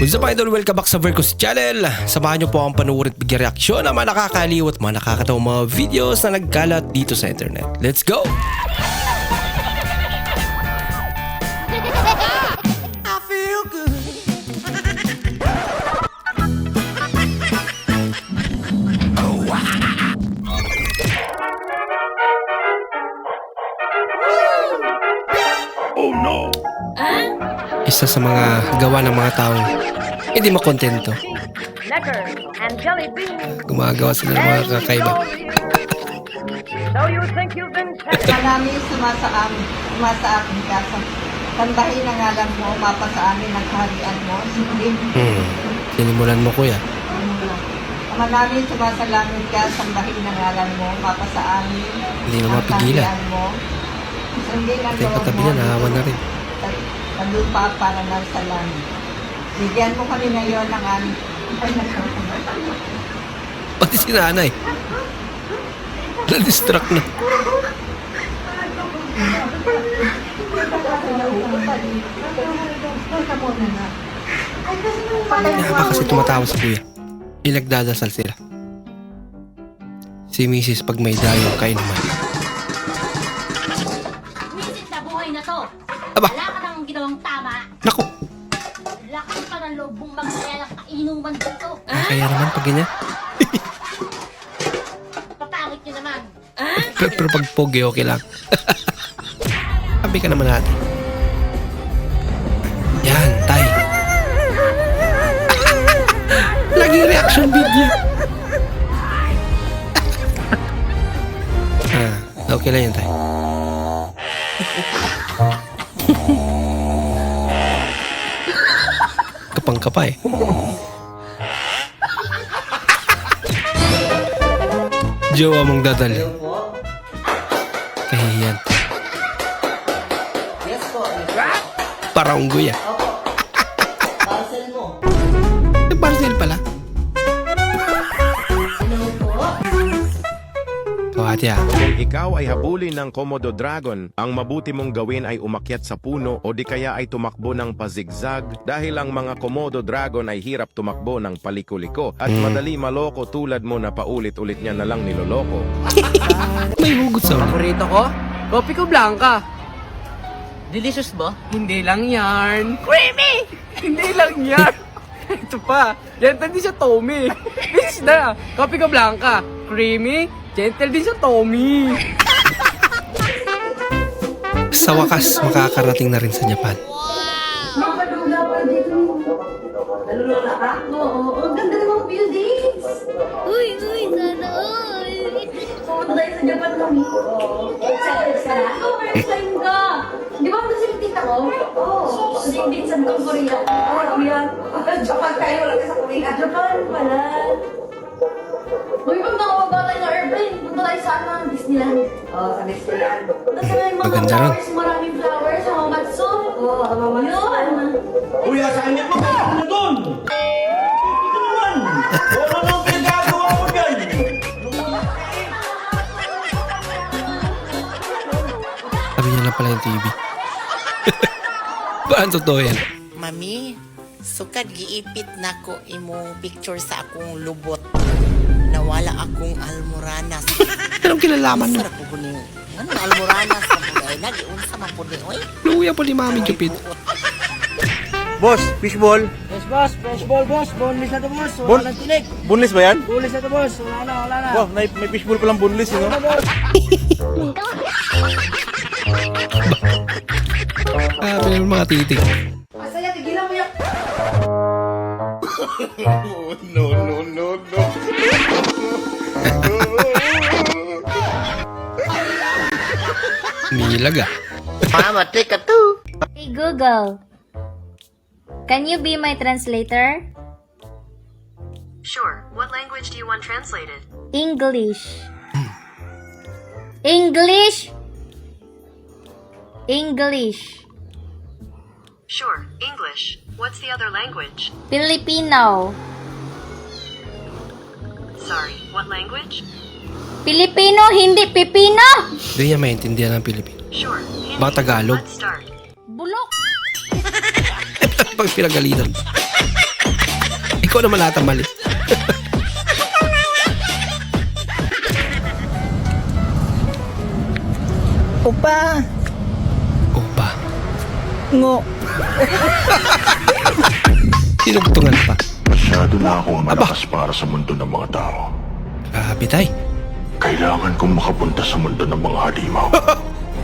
What's up idol? Welcome back sa Vercos Channel. Samahan niyo po ang panuorin at reaksyon ng mga nakakaliw at mga nakakatawang mga videos na nagkalat dito sa internet. Let's go! Isa sa mga gawa ng mga taong hindi makontento. Gumagawa sila ng mga kakaiba. Marami sumasa amin, sumasa akin ka sa tandahin ang alam mo, mapa sa amin ang kaharian mo, sundin. Hmm. Sinimulan mo kuya. Marami sumasalamin ka, sambahin ang alam mo, mapa sa amin Hindi na mapigilan. mo. Sundin ang Pati yung loob katabi mo, niya, nahawa na rin. Sa- lupa para ng sa langit. Bigyan mo kami ngayon ng aming ay. Pati si nanay. Na-distract na. Kaya ba kasi tumatawa si kuya? Pinagdadasal sila. Si Mrs. pag may dayong kainuman. Visit na buhay na to. Aba. Ginawang tama. Naku! Lakas pa ng loob mong magsaya ng kainuman dito. Ah, kaya naman pag ganyan. Papangit nyo naman. Pero, pero pag pogi, okay lang. Sabi ka naman natin. Yan, tay. Lagi reaction video. ah, okay lang yan, tay. Kapang kapa eh. Jowa mong dadali. Kahiyan. Yes po, Para unggoy ah. parcel mo. May parcel pala. Kung ikaw ay habulin ng Komodo Dragon, ang mabuti mong gawin ay umakyat sa puno o di kaya ay tumakbo ng pazigzag dahil ang mga Komodo Dragon ay hirap tumakbo ng paliko-liko at madali maloko tulad mo na paulit-ulit niya na lang niloloko. May hugot sa. Paborito ko? Kopi ko blanca. Delicious ba? Hindi lang yan. Creamy! Hindi lang yan. Ito pa. Gentle din siya Tommy. This na. Kopi ko blanca. Creamy. Gentle din siya Tommy. Sa wakas, makakarating na rin sa Japan. Oo, ang ganda ng mga buildings. Uy, uy, sana all. Pumunta tayo sa Japan kami. Excited ka na? Oo, first ka. Di ba ako si tita ko? Oo. Sa North Korea. Oo, Korea. Japan tayo, wala ka sa Korea. Japan pala. Uy, pag mga tayo sa ano, Disneyland. Oh, sa Disneyland. Tapos na yung mga Maganda flowers, maraming flowers, mga matso. Oo, mga matso. Uy, nasa kanya pa ka na doon! Ito naman! Wala nang pinagagawa mo dyan! Sabi niya pala yung TV. Paano totoo yan? Mami, sukad giipit nako imong picture sa akong lubot. Nawala akong almoranas. Anong kinalaman nun? Sarap ko ni. Ano almoranas sa buday? Nagiunsa man po ni oy. Luya po ni Mami Cupid. Boss, fishball. Yes, boss. Fresh ball, boss. Boneless na to, boss. Wala Bon- nang tinik. Boneless ba yan? Boneless na to, boss. Wala na, wala na. Wow, may, may fishball palang boneless, you know? Ah, pinag mga titig. Masaya, tigilan mo yan. No, no, no, no. Milag ah. Mama, take a two. Hey Google, can you be my translator? Sure. What language do you want translated? English. English. English. Sure. English. What's the other language? Filipino. Sorry. What language? Pilipino, hindi pipino. Hindi niya maintindihan ng Pilipino. Sure. Baka Tagalog. Let's start. Bulok. Pag pinagalitan. Ikaw naman lahat ang mali. Opa! Opa. Ngo! Sinugtungan pa. Masyado na akong malakas para sa mundo ng mga tao. Grabe tay. Kailangan kong makapunta sa mundo ng mga halimaw.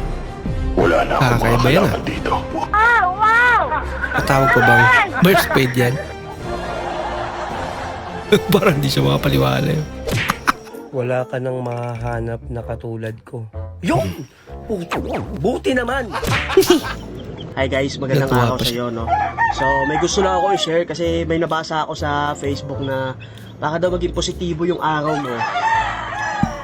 Wala na akong mga Kakaiba yan, kalaban dito. Matawag ko bang burst paid yan? Parang hindi siya makapaliwala yun. Wala ka nang mahahanap na katulad ko. Yun! Puto, buti naman! Hi guys, magandang Natuwa araw pa sa siya. iyo, no? So, may gusto lang ako i-share kasi may nabasa ako sa Facebook na baka daw maging positibo yung araw mo.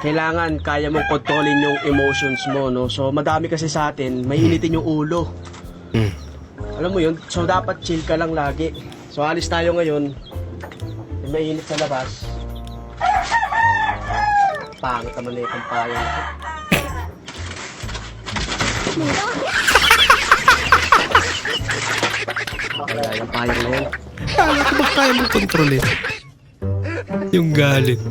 Kailangan kaya mong kontrolin yung emotions mo, no? So, madami kasi sa atin, may initin yung ulo. Hmm. Alam mo yun? So, dapat chill ka lang lagi. So, alis tayo ngayon. May init sa labas. Pangit naman na itong payang. Wala yung payang na yun. Kala ko ba kaya mong kontrolin? Yung galit.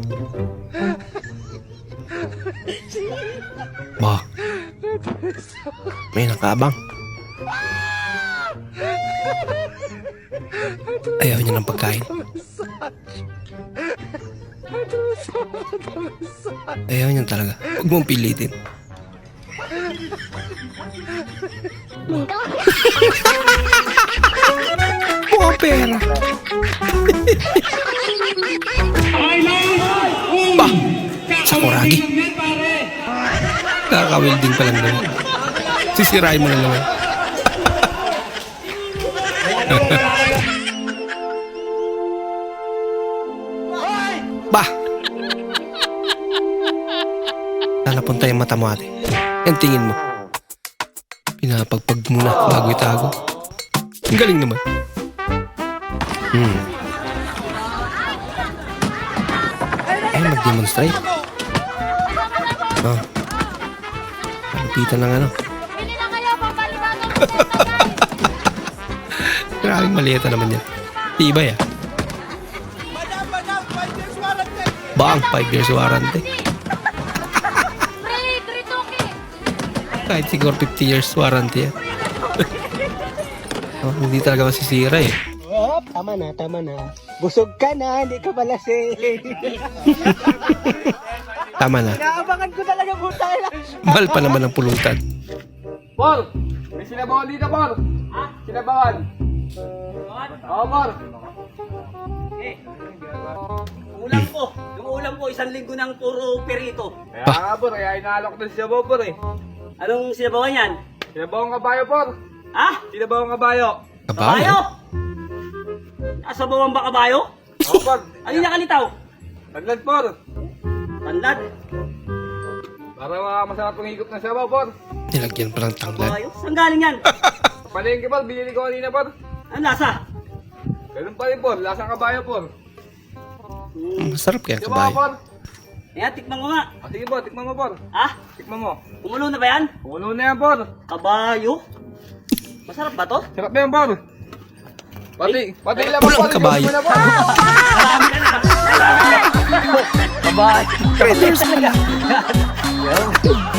May nakabang. Ayaw niya ng pagkain. Ayaw niya talaga. Huwag mong pilitin. Buka pera. Nakaka-welding pa lang naman. Sisirain mo na naman. ba? Saan napunta yung mata mo ate? Yan tingin mo. Pinapagpag muna bago itago. Ang galing naman. Hmm. Ay, mag-demonstrate. Oh. Lupitan ng ano. Bili na kayo, papalibagan ko Grabing maliit na naman yan. Tibay ah. Bang, 5 years warranty. Kahit siguro 50 years warranty yan. oh, hindi talaga masisira eh. Oh, tama na, tama na. Busog ka na, hindi ka balasing. Tama na. Naabangan ko puta Mahal pa naman ang pulutan. Paul! May sinabawan dito, Paul! Ha? Sinabawan! Oo, Paul! Ulam ko. Yung ulam ko, isang linggo ng puro perito. Kaya nga, Paul, kaya inaalok na siya, Paul, eh. Anong sinabawan yan? Sinabawang kabayo, Paul! Ha? Sinabawang kabayo! Kabayo? Asabawan ba kabayo? Oo, Paul! Ano yung nakalitaw? Tandad, Paul! Tandad. Para uh, masarap ang higop ng sabaw, Paul! Nilagyan pa ng tanglad. Kabayo? Saan galing yan? Palengke, Paul! Binili ko kanina, Paul! Ang lasa? Ganun pa rin, Paul! Lasang kabayo, Paul! Masarap kaya Sige ba, kabayo. Paul? Ayan, tikman ko nga. Ah, sige, Paul! Tikman mo, Paul! Ha? Tikman mo! Kumulo na ba yan? Kumulo na yan, Paul! Kabayo? Masarap ba to? Sarap yan, Paul! Pati, pati ilan Pulang Paul! kabayo. Ikaw na, Paul! Kabayo. Years na lang.